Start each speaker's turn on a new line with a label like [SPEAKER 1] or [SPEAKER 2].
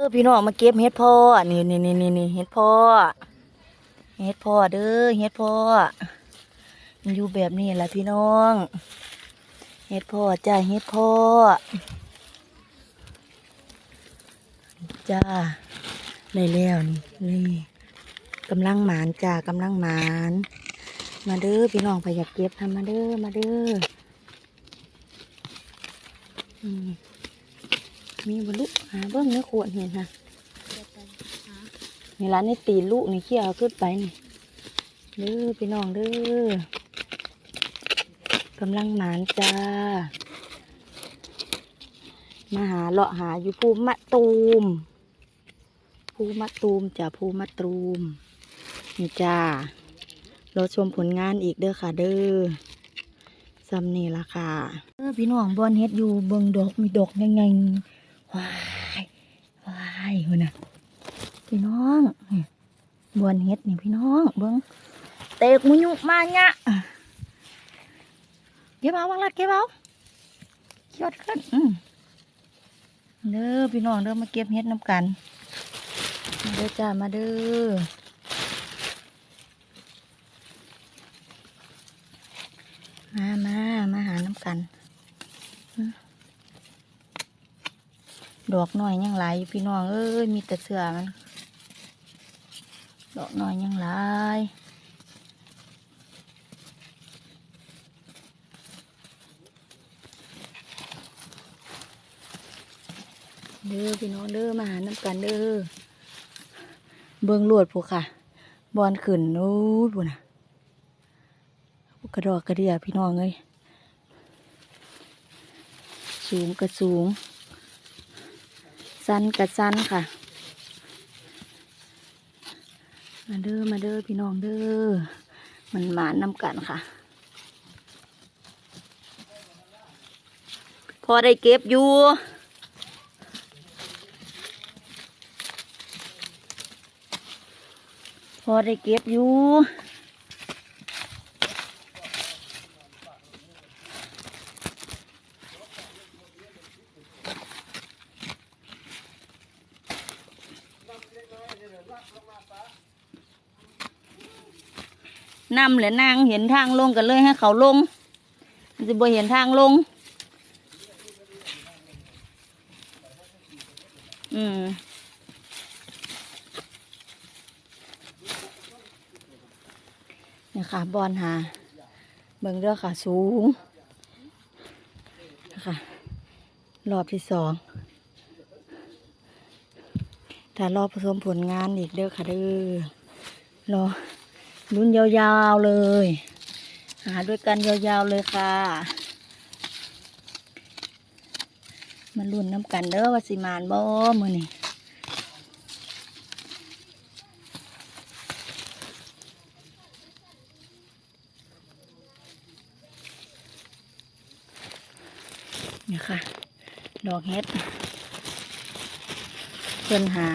[SPEAKER 1] เอพี่น้องมาเก็บเฮ็ดพ่อ นี่นี่นี่นี่นี่เฮ็ดพ่อ เฮ็ดพ่อเด้อเฮ็ดพ่อ มันอยู่แบบนี้แหละพี่น้อง เฮ็ดพ่อจ้าเฮ็ดพ่อ จ้าได้แล้วนี่นี่กำลังหมานจ้ากำลังหมาน มาเด้อพี่น้องไปอยากเก็บทำมาเด้อมาเด้อ อืมมีบลุหาเบิ้งเนื้อขวดเห็นนะนี่ร้านนี่ตีนลูกนี่เขี้ยวเอาขึ้นไปนี่เด้อพี่น้องเด้อกำลังหมานจ้า มาหาเลาะหาอยู่ภูมะตูมภูมะตูมจ้าภูมะตูมนี่จ้าเราชมผลงานอีกเด้อค่ะเด้อซ้ำนี่ละค่ะเออพี่น้องบอนเฮ็ดอยู่เบิ่งดอกมีดอกยังไง ว้ายว้ายหุ่นน่ะพี่น้องบอนเฮ็ดนี่พี่น้องเบิ่งเตกมุยุมาเนี่ยเก็บเอาวังละเก็บเอายอดขึ้นเด้อพี่น้องเด้อมาเก็บเฮ็ดน้ำกันมาเด้อจ้ามาเด้อมามามาหาน้ำกันอื ดอกน้อยยังหลายอยู่พี่น้องเอ้ยมีแต่เสือมัน ดอกน้อยยังหลายเด้อพี่น้องเด้อมาหาน้ำกันเด้อเบิ่งลวดพวกค่ะ บอลขึ้นนู้นพูนน่ะกระดอกกระเดียพี่น้องเอ้ยสูงกระสูง สั้นกระสั้นค่ะ มาเด้อมาเด้อพี่น้องเด้อมันหมานนำกันค่ะ พอได้เก็บอยู่พอได้เก็บอยู่ นำเหลือนางเห็นทางลงกันเลยให้เขาลงจะบ่เห็นทางลง อืมเนี่ยค่ะบอลหาเบิ่งเด้อค่ะ สูงนะคะรอบที่สอง ถ้ารอผสมผลงานอีกเด้อค่ะเด้อรอลุ้นยาวๆเลย หาด้วยกันยาวๆเลยค่ะ มาลุ้นน้ำกันเด้อว่าสิมานบ่มือนี่นี่ค่ะ ดอกเฮ็ด เพิ่นหา